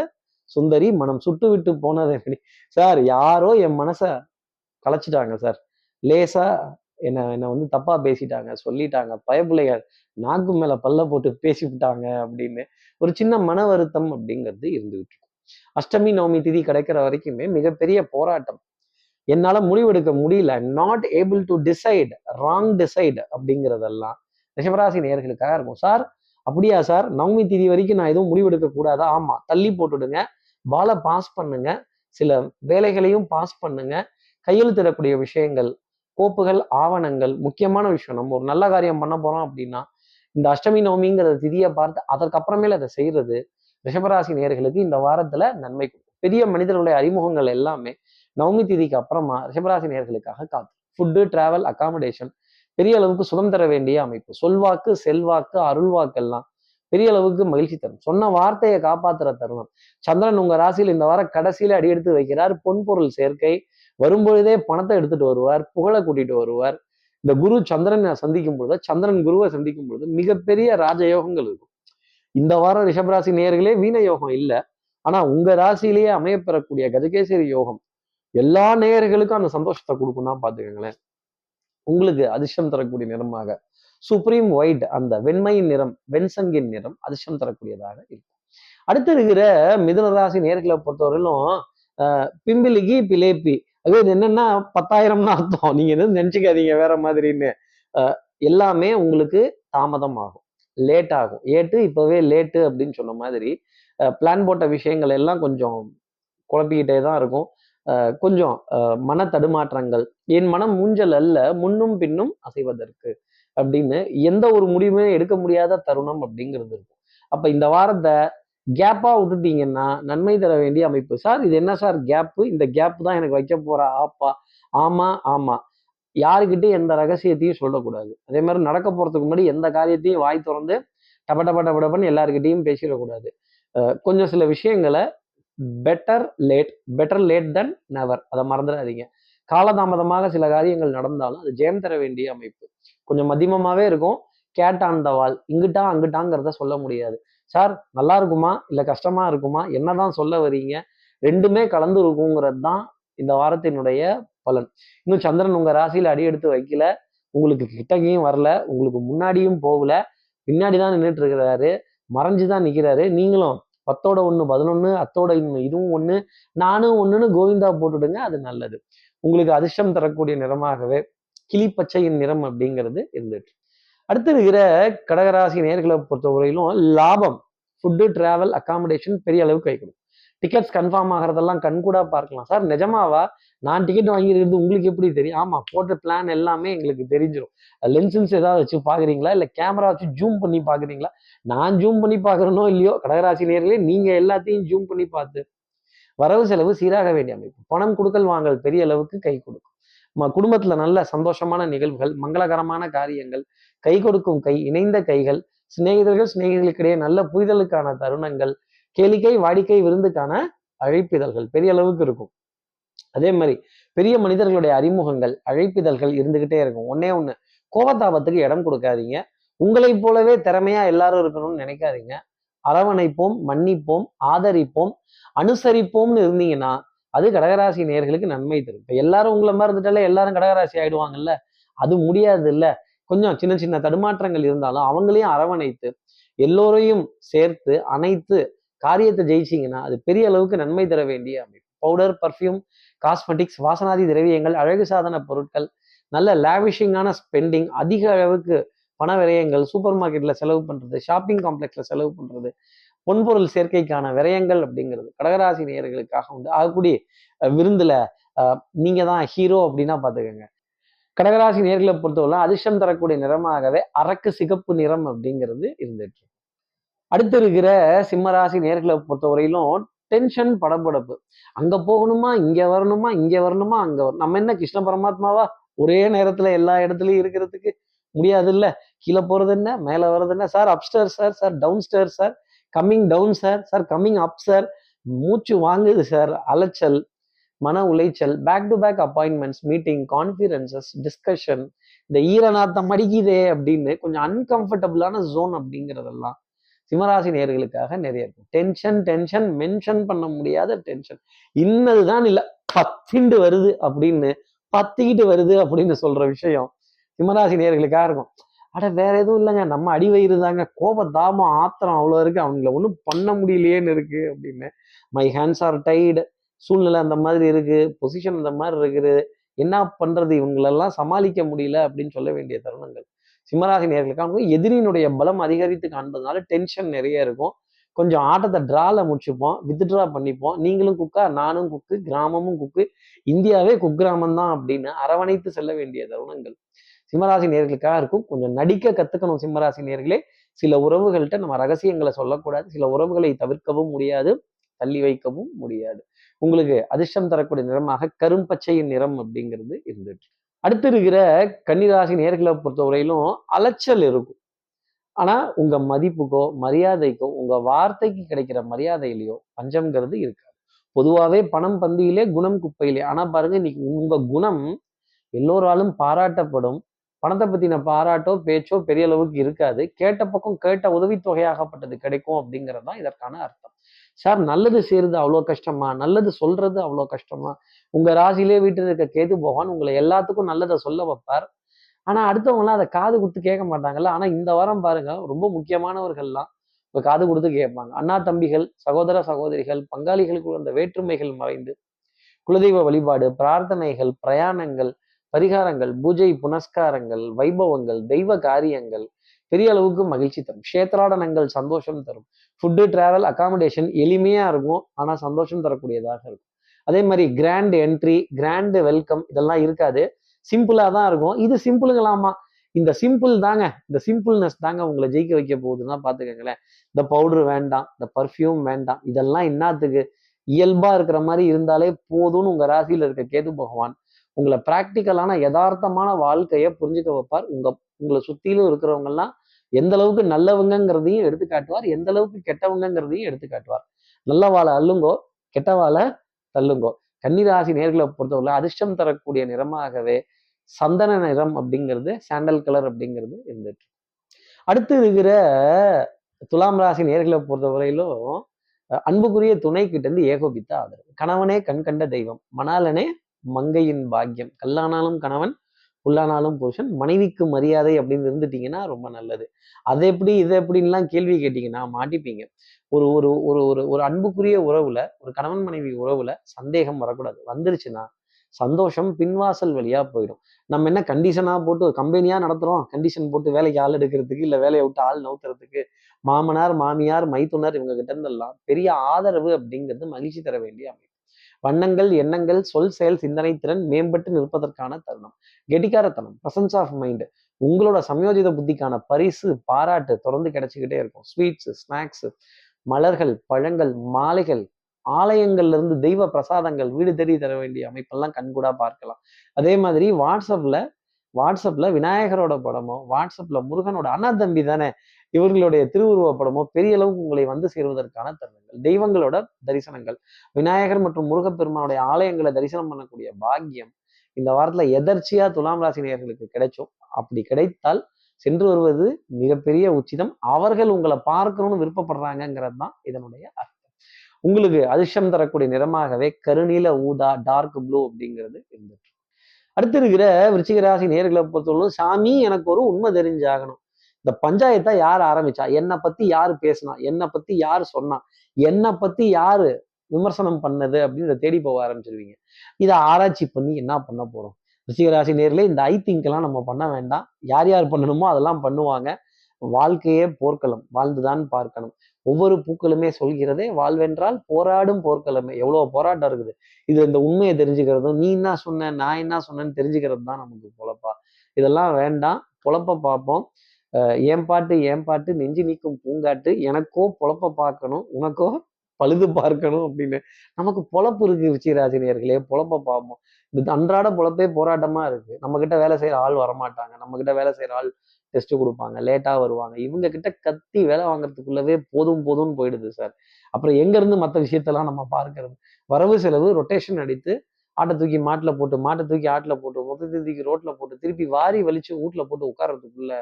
சுந்தரி மனம் சுட்டு விட்டு போனது சார் யாரோ என் மனசை கலைச்சிட்டாங்க சார் லேசா என்ன என்ன வந்து தப்பா பேசிட்டாங்க சொல்லிட்டாங்க. பயப்புள்ளைகள் நாக்கு மேல பல்ல போட்டு பேசிவிட்டாங்க அப்படின்னு ஒரு சின்ன மன வருத்தம் அப்படிங்கிறது இருந்துகிட்டு இருக்கும். அஷ்டமி நவமி திதி கிடைக்கிற வரைக்குமே மிகப்பெரிய போராட்டம். என்னால முடிவெடுக்க முடியல. Not able to decide wrong decide அப்படிங்கிறதெல்லாம் ரிஷபராசி நேர்களுக்காக இருக்கும். சார் அப்படியா சார் நவமி திதி வரைக்கும் நான் எதுவும் முடிவெடுக்க கூடாதா? ஆமா. தள்ளி போட்டுடுங்க. பாலை பாஸ் பண்ணுங்க. சில வேலைகளையும் பாஸ் பண்ணுங்க. கையெழுத்திடக்கூடிய விஷயங்கள் கோப்புகள் ஆவணங்கள் முக்கியமான விஷயம். நம்ம ஒரு நல்ல காரியம் பண்ண போறோம் அப்படின்னா இந்த அஷ்டமி நவமிங்கிற திதியை பார்த்து அதற்கப்புறமேல அதை செய்யறது ரிஷபராசி நேர்களுக்கு இந்த வாரத்துல நன்மை பெரிய மனிதர்களுடைய அறிமுகங்கள் எல்லாமே நவமி திதிக்கு அப்புறமா ரிஷபராசி நேர்களுக்காக காத்து. ஃபுட்டு டிராவல் அகாமடேஷன் பெரிய அளவுக்கு சுகம் தர வேண்டிய அமைப்பு. சொல்வாக்கு செல்வாக்கு அருள்வாக்கு எல்லாம் பெரிய அளவுக்கு மகிழ்ச்சி தரும். சொன்ன வார்த்தையை காப்பாத்துற தருணம். சந்திரன் உங்க ராசியில் இந்த வாரம் கடைசியில அடி எடுத்து வைக்கிறார் பொன்பொருள் சேர்க்கை வரும்பொழுதே பணத்தை எடுத்துட்டு வருவார் புகழை கூட்டிட்டு வருவார். இந்த குரு சந்திரனை சந்திக்கும் பொழுது சந்திரன் குருவை சந்திக்கும் பொழுது மிகப்பெரிய ராஜயோகங்கள் இருக்கும். இந்த வாரம் ரிஷபராசி நேர்களே வீண யோகம் இல்லை. ஆனா உங்க ராசியிலேயே அமையப்பெறக்கூடிய கஜகேசரி யோகம் எல்லா நேயர்களுக்கும் அந்த சந்தோஷத்தை கொடுக்கும்னா பாத்துக்கோங்களேன். உங்களுக்கு அதிர்ஷ்டம் தரக்கூடிய நிறமாக சுப்ரீம் ஒயிட் அந்த வெண்மையின் நிறம் வெண்சங்கின் நிறம் அதிர்ஷ்டம் தரக்கூடியதாக இருக்கும். அடுத்து இருக்கிற மிதுன ராசி நேர்களை பொறுத்தவரையிலும் ஆஹ் பிம்பிலிகி பிலேப்பி அது என்னன்னா பத்தாயிரம்னு அர்த்தம். நீங்க எதுவும் நினைச்சுக்காதீங்க வேற மாதிரின்னு. எல்லாமே உங்களுக்கு தாமதம் ஆகும் லேட் ஆகும். ஏட்டு இப்பவே லேட்டு அப்படின்னு சொன்ன மாதிரி பிளான் போட்ட விஷயங்கள் எல்லாம் கொஞ்சம் குழப்பிக்கிட்டே தான் இருக்கும். கொஞ்சம் மன தடுமாற்றங்கள். என் மனம் மூஞ்சல் அல்ல முன்னும் பின்னும் அசைவதற்கு அப்படின்னு எந்த ஒரு முடிவுமே எடுக்க முடியாத தருணம் அப்படிங்கிறது இருக்கும். அப்ப இந்த வாரத்தை கேப்பாக விட்டுட்டீங்கன்னா நன்மை தர வேண்டிய அமைப்பு. சார் இது என்ன சார் கேப்பு இந்த கேப் தான் எனக்கு வைக்க போகிற ஆப்பா. ஆமாம் ஆமாம் யாருக்கிட்டே எந்த ரகசியத்தையும் சொல்லக்கூடாது. அதே மாதிரி நடக்க போகிறதுக்கு முன்னாடி எந்த காரியத்தையும் வாய் திறந்து டப டப டப டபன்னு எல்லாருக்கிட்டையும் பேசிடக்கூடாது. கொஞ்சம் சில விஷயங்களை better late better late than never அதை மறந்துடாதீங்க. காலதாமதமாக சில காரியங்கள் நடந்தாலும் அது ஜெயம் தர வேண்டிய அமைப்பு. கொஞ்சம் மதிமமாகவே இருக்கும். கேட் ஆன் த வால் இங்கிட்டா அங்கிட்டாங்கிறத சொல்ல முடியாது. சார் நல்லா இருக்குமா? இல்லை கஷ்டமா இருக்குமா? என்னதான் சொல்ல வரீங்க ரெண்டுமே கலந்து இருக்குங்கிறது தான் இந்த வாரத்தினுடைய பலன். இன்னும் சந்திரன் உங்க ராசியில அடி எடுத்து வைக்கல. உங்களுக்கு கிட்டக்கையும் வரல. உங்களுக்கு முன்னாடியும் போகல. பின்னாடி தான் நின்றுட்டு இருக்கிறாரு மறைஞ்சுதான் நிற்கிறாரு நீங்களும் பத்தோட ஒன்று பதினொன்று அத்தோட இன்னும் இதுவும் ஒன்று நானும் ஒன்றுன்னு கோவிந்தா போட்டுடுங்க. அது நல்லது. உங்களுக்கு அதிர்ஷ்டம் தரக்கூடிய நிறமாகவே கிளிப்பச்சையின் நிறம் அப்படிங்கிறது இருந்துட்டு அடுத்து இருக்கிற கடகராசி நேர்களை பொறுத்தவரையிலும் லாபம் ஃபுட்டு டிராவல் அக்காமடேஷன் பெரிய அளவுக்கு கை கொடுக்கும். டிக்கெட்ஸ் கன்ஃபார்ம் ஆகிறதெல்லாம் கண்கூடா பார்க்கலாம். சார் நிஜமாவா? நான் டிக்கெட் வாங்கியிருக்கிறது உங்களுக்கு எப்படி தெரியும்? ஆமாம் போட்ட பிளான் எல்லாமே எங்களுக்கு தெரிஞ்சிடும் லென்சன்ஸ் ஏதாவது வச்சு பார்க்குறீங்களா? இல்லை கேமரா வச்சு ஜூம் பண்ணி பாக்குறீங்களா நான் ஜூம் பண்ணி பாக்குறேனோ இல்லையோ கடகராசி நேர்களே நீங்க எல்லாத்தையும் ஜூம் பண்ணி பார்த்து வரவு செலவு சீராக வேண்டிய அமைப்பு. பணம் கொடுக்கல் வாங்கல் பெரிய அளவுக்கு கை கொடுக்கும். குடும்பத்தில் குடும்பத்துல நல்ல சந்தோஷமான நிகழ்வுகள் மங்களகரமான காரியங்கள் கை கொடுக்கும் கை இணைந்த கைகள் சிநேகிதர்கள் சிநேகிதர்களுக்கிடையே நல்ல புரிதலுக்கான தருணங்கள் கேளிக்கை வாடிக்கை விருந்துக்கான அழைப்பிதழ்கள் பெரிய அளவுக்கு இருக்கும். அதே மாதிரி பெரிய மனிதர்களுடைய அறிமுகங்கள் அழைப்பிதழ்கள் இருந்துகிட்டே இருக்கும். ஒன்னே ஒண்ணு கோபத்தாபத்துக்கு இடம் கொடுக்காதீங்க. உங்களை போலவே திறமையா எல்லாரும் இருக்கணும்னு நினைக்காதீங்க. அரவணைப்போம் மன்னிப்போம் ஆதரிப்போம் அனுசரிப்போம்னு இருந்தீங்கன்னா அது கடகராசி நேர்களுக்கு நன்மை தரும். இப்போ எல்லாரும் உங்களை மாதிரி இருந்துட்டாலே எல்லாரும் கடகராசி ஆயிடுவாங்கல்ல? அது முடியாது இல்ல கொஞ்சம் சின்ன சின்ன தடுமாற்றங்கள் இருந்தாலும் அவங்களையும் அரவணைத்து எல்லோரையும் சேர்த்து அனைத்து காரியத்தை ஜெயிச்சீங்கன்னா அது பெரிய அளவுக்கு நன்மை தர வேண்டிய அமைப்பு. பவுடர் பர்ஃப்யூம் காஸ்மெட்டிக்ஸ் வாசனாதி திரவியங்கள் அழகு சாதன பொருட்கள் நல்ல லேவிஷிங்கான ஸ்பெண்டிங் அதிக அளவுக்கு பண விரயங்கள் சூப்பர் மார்க்கெட்டில் செலவு பண்ணுறது ஷாப்பிங் காம்ப்ளெக்ஸில் செலவு பண்ணுறது பொன்பொருள் சேர்க்கைக்கான விரயங்கள் அப்படிங்கிறது கடகராசி நேயர்களுக்காக உண்டு. ஆகக்கூடிய விருந்தில் நீங்கள் தான் ஹீரோ அப்படின்னா பார்த்துக்கோங்க. கடகராசி நேர்களை பொறுத்தவரை அதிர்ஷ்டம் தரக்கூடிய நிறமாகவே அரக்கு சிகப்பு நிறம் அப்படிங்கிறது இருந்துட்டு அடுத்து இருக்கிற சிம்மராசி நேர்களை பொறுத்தவரையிலும் டென்ஷன் படபடப்பு. அங்க போகணுமா இங்க வரணுமா இங்க வரணுமா அங்க வரணும் நம்ம என்ன கிருஷ்ண பரமாத்மாவா? ஒரே நேரத்துல எல்லா இடத்துலயும் இருக்கிறதுக்கு முடியாது இல்ல கீழே போறது என்ன? மேல வர்றது என்ன? Sir upstair sir sir downstair sir. Coming down sir. Sir coming up sir. மூச்சு வாங்குது சார். அலைச்சல். மன உளைச்சல் back to back appointments meeting conferences discussion இந்த ஈரநாத்தம் அடிக்குதே அப்படின்னு கொஞ்சம் அன்கம்ஃபர்டபுளான ஜோன் அப்படிங்கிறதெல்லாம் சிம்மராசி நேர்களுக்காக நிறைய இருக்கும். டென்ஷன் டென்ஷன் மென்ஷன் பண்ண முடியாத டென்ஷன் இன்னதுதான் இல்லை பத்திண்டு வருது அப்படின்னு பத்திக்கிட்டு வருது அப்படின்னு சொல்ற விஷயம் சிம்மராசி நேர்களுக்காக இருக்கும். அட வேற எதுவும் இல்லைங்க. நம்ம அடி வயிறு தாங்க. கோப தாபம் ஆத்திரம் அவ்வளோ இருக்கு. அவங்கள ஒன்றும் பண்ண முடியலையேன்னு இருக்கு அப்படின்னு. மை ஹேண்ட்ஸ் ஆர் டைடு சூழ்நிலை அந்த மாதிரி இருக்கு பொசிஷன் அந்த மாதிரி இருக்குது. என்ன பண்றது? இவங்களெல்லாம் சமாளிக்க முடியல அப்படின்னு சொல்ல வேண்டிய தருணங்கள். சிம்மராசி நேர்களுக்காக எதிரியினுடைய பலம் அதிகரித்து காண்பதனால டென்ஷன் நிறைய இருக்கும். கொஞ்சம் ஆட்டத்தை ட்ராவில் முடிச்சுப்போம் வித்ட்ரா பண்ணிப்போம். நீங்களும் குக்கா நானும் குக்கு கிராமமும் குக்கு இந்தியாவே குக்கிராமம் தான் அப்படின்னு அரவணைத்து செல்ல வேண்டிய தருணங்கள். சிம்மராசி நேர்களுக்காக இருக்கும். கொஞ்சம் நடிக்க கத்துக்கணும் சிம்மராசி நேர்களே. சில உறவுகள்கிட்ட நம்ம ரகசியங்களை சொல்லக்கூடாது. சில உறவுகளை தவிர்க்கவும் முடியாது. தள்ளி வைக்கவும் முடியாது. உங்களுக்கு அதிர்ஷ்டம் தரக்கூடிய நிறமாக கரும்பச்சையின் நிறம் அப்படிங்கிறது இருந்துட்டு. அடுத்து இருக்கிற கன்னிராசி நேர்களை பொறுத்தவரையிலும் அலைச்சல் இருக்கும். ஆனா உங்க மதிப்புக்கோ மரியாதைக்கோ உங்க வார்த்தைக்கு கிடைக்கிற மரியாதையிலையோ பஞ்சம்ங்கிறது இருக்காது. பொதுவாகவே பணம் பந்தியிலே குணம் குப்பையிலே. ஆனா பாருங்க இன்னைக்கு உங்க குணம் எல்லோராலும் பாராட்டப்படும். பணத்தை பத்தின பாராட்டோ பேச்சோ பெரிய அளவுக்கு இருக்காது. கேட்ட பக்கம் கேட்ட உதவித்தொகையாகப்பட்டது கிடைக்கும் அப்படிங்கிறது தான் இதற்கான அர்த்தம். சார் நல்லது செய்யறது அவ்வளோ கஷ்டமா? நல்லது சொல்றது அவ்வளோ கஷ்டமா? உங்க ராசியிலே வீட்டில் இருக்க கேது பகவான் உங்களை எல்லாத்துக்கும் நல்லதை சொல்ல வைப்பார். ஆனா அடுத்தவங்களாம் அதை காது கொடுத்து கேட்க மாட்டாங்கல்ல. ஆனா இந்த வாரம் பாருங்க ரொம்ப முக்கியமானவர்கள்லாம் இப்ப காது கொடுத்து கேட்பாங்க. அண்ணா தம்பிகள் சகோதர சகோதரிகள் பங்காளிகளுக்கு அந்த வேற்றுமைகள் மறைந்து குலதெய்வ வழிபாடு பிரார்த்தனைகள் பிரயாணங்கள் பரிகாரங்கள் பூஜை புனஸ்காரங்கள் வைபவங்கள் தெய்வ காரியங்கள் பெரிய அளவுக்கு மகிழ்ச்சி தரும். கஷேத்ராடனங்கள் சந்தோஷம் தரும். ஃபுட்டு டிராவல் அகாமடேஷன் எளிமையாக இருக்கும். ஆனால் சந்தோஷம் தரக்கூடியதாக இருக்கும். அதே மாதிரி கிராண்ட் என்ட்ரி கிராண்டு வெல்கம் இதெல்லாம் இருக்காது. சிம்பிளாக தான் இருக்கும். இது சிம்பிளுங்களாமா இந்த சிம்பிள் தாங்க. இந்த சிம்பிள்னஸ் தாங்க உங்களை ஜெயிக்க வைக்க போகுதுன்னா பார்த்துக்கங்களேன் இந்த பவுடர் வேண்டாம். இந்த பர்ஃப்யூம் வேண்டாம். இதெல்லாம் என்னத்துக்கு இயல்பா இருக்கிற மாதிரி இருந்தாலே போதும்னு உங்க ராசியில இருக்க கேது பகவான் உங்களை பிராக்டிக்கலான யதார்த்தமான வாழ்க்கையை புரிஞ்சுக்க வைப்பார். உங்க உங்களை சுற்றிலும் இருக்கிறவங்க எல்லாம் எந்த அளவுக்கு நல்லவங்கங்கிறதையும் எடுத்து காட்டுவார் எந்த அளவுக்கு கெட்டவங்கங்கிறதையும் எடுத்து காட்டுவார் நல்ல வாழை அள்ளுங்கோ கெட்ட வாழை தள்ளுங்கோ. கன்னிராசி நேர்களை பொறுத்தவரை அதிர்ஷ்டம் தரக்கூடிய நிறமாகவே சந்தன நிறம் அப்படிங்கிறது சாண்டல் கலர் அப்படிங்கிறது இருந்துட்டு அடுத்து இருக்கிற துலாம் ராசி நேர்களை பொறுத்தவரையிலும் அன்புக்குரிய துணை கிட்டேருந்து ஏகோபித்த ஆதரவு. கணவனே கண் கண்ட தெய்வம் மணாலனே மங்கையின் பாக்கியம். கல்லானாலும் கணவன் புல்லானாலும் புருஷன். மனைவிக்கு மரியாதை அப்படின்னு இருந்துட்டீங்கன்னா ரொம்ப நல்லது. அது எப்படி இது எப்படின்லாம் கேள்வி கேட்டீங்கன்னா மாட்டிப்பீங்க. ஒரு ஒரு ஒரு ஒரு ஒரு அன்புக்குரிய உறவுல ஒரு கணவன் மனைவி உறவுல சந்தேகம் வரக்கூடாது. வந்துருச்சுன்னா சந்தோஷம் பின்வாசல் வழியா போயிடும். நம்ம என்ன கண்டிஷனா போட்டு ஒரு கம்பெனியா நடத்துறோம்? கண்டிஷன் போட்டு வேலைக்கு ஆள் எடுக்கிறதுக்கு இல்ல வேலையை விட்டு ஆள் நவுத்துறதுக்கு மாமனார் மாமியார் மைத்துனர் இவங்க கிட்ட இருந்தெல்லாம் பெரிய ஆதரவு அப்படிங்கிறது மகிழ்ச்சி தர வேண்டிய அமைப்பு. வண்ணங்கள் எண்ணங்கள் சொல் செயல் சிந்தனை திறன் மேம்பட்டு நிற்பதற்கான தருணம். கெட்டிக்காரத்தனம் பிரசன்ஸ் ஆஃப் மைண்டு உங்களோட சமயோஜித புத்திக்கான பரிசு பாராட்டு தொடர்ந்து கிடைச்சிக்கிட்டே இருக்கும். ஸ்வீட்ஸ் ஸ்நாக்ஸ் மலர்கள் பழங்கள் மாலைகள் ஆலயங்கள்ல இருந்து தெய்வ பிரசாதங்கள் வீடு தேடி தர வேண்டிய அமைப்பெல்லாம் கண்கூடா பார்க்கலாம். அதே மாதிரி வாட்ஸ்அப்ல வாட்ஸ்அப்ல விநாயகரோட படமோ வாட்ஸ்அப்ல முருகனோட அண்ணா தம்பி தானே இவர்களுடைய திருவுருவ படமோ பெரிய அளவுக்கு உங்களை வந்து சேருவதற்கான தருணங்கள். தெய்வங்களோட தரிசனங்கள். விநாயகர் மற்றும் முருகப்பெருமானுடைய ஆலயங்களை தரிசனம் பண்ணக்கூடிய பாக்கியம் இந்த வாரத்துல எதர்ச்சியா துலாம் ராசி நேயர்களுக்கு கிடைச்சோம். அப்படி கிடைத்தால் சென்று வருவது மிகப்பெரிய உச்சிதம். அவர்கள் உங்களை பார்க்கணும்னு விருப்பப்படுறாங்கிறது தான் இதனுடைய அர்த்தம். உங்களுக்கு அதிர்ஷ்டம் தரக்கூடிய நிறமாகவே கருநீல ஊதா டார்க் ப்ளூ அப்படிங்கிறது இருந்துட்டு அடுத்து இருக்கிற விருச்சிக நேர்களை பொறுத்தவரைக்கும் சாமி எனக்கு ஒரு உண்மை தெரிஞ்சாகணும். இந்த பஞ்சாயத்தை யார் ஆரம்பிச்சா? என்னை பத்தி யார் பேசினா? என்னை பத்தி யார் சொன்னா? என்னை பத்தி யாரு விமர்சனம் பண்ணது அப்படின்னு தேடி போக ஆரம்பிச்சிருவீங்க. இதை ஆராய்ச்சி பண்ணி என்ன பண்ண போறோம்? ரிஷிகராசி நேரில் இந்த ஐ திங்க்லாம் நம்ம பண்ண வேண்டாம். யார் யார் பண்ணணுமோ அதெல்லாம் பண்ணுவாங்க. வாழ்க்கையே போர்க்களம். வாழ்ந்துதான் பார்க்கணும். ஒவ்வொரு பூக்களுமே சொல்கிறதே வாழ்வென்றால் போராடும் போர்க்களமே. எவ்வளவு போராட்டம் இருக்குது. இது இந்த உண்மையை தெரிஞ்சுக்கிறதும் நீ என்ன சொன்ன நான் என்ன சொன்னேன்னு தெரிஞ்சுக்கிறது தான் நமக்கு பொழப்பா. இதெல்லாம் வேண்டாம். பொழப்ப பார்ப்போம். ஏன் பாட்டு ஏன் பாட்டு நெஞ்சு நீக்கும் பூங்காட்டு எனக்கோ பொழப்ப பார்க்கணும் உனக்கோ பழுது பார்க்கணும் அப்படின்னு. நமக்கு பொழப்பு இருக்கு ருச்சிராசினியர்களே பொழப்ப பார்ப்போம். இது அன்றாட பொழப்பே போராட்டமா இருக்கு. நம்ம கிட்ட வேலை செய்யற ஆள் வரமாட்டாங்க. நம்ம கிட்ட வேலை செய்யற ஆள் டெஸ்ட் கொடுப்பாங்க லேட்டா வருவாங்க. இவங்க கிட்ட கத்தி வேலை வாங்குறதுக்குள்ளவே போதும் போதும்னு போயிடுது சார் அப்புறம் எங்கேருந்து மற்ற விஷயத்தெல்லாம் நம்ம பார்க்கறது? வரவு செலவு ரொட்டேஷன் அடித்து ஆட்டை தூக்கி மாட்டுல போட்டு மாட்டை தூக்கி ஆட்டுல போட்டு மொத்தத்தை தூக்கி ரோட்ல போட்டு திருப்பி வாரி வலிச்சு வீட்டில் போட்டு உட்கார்றதுக்குள்ள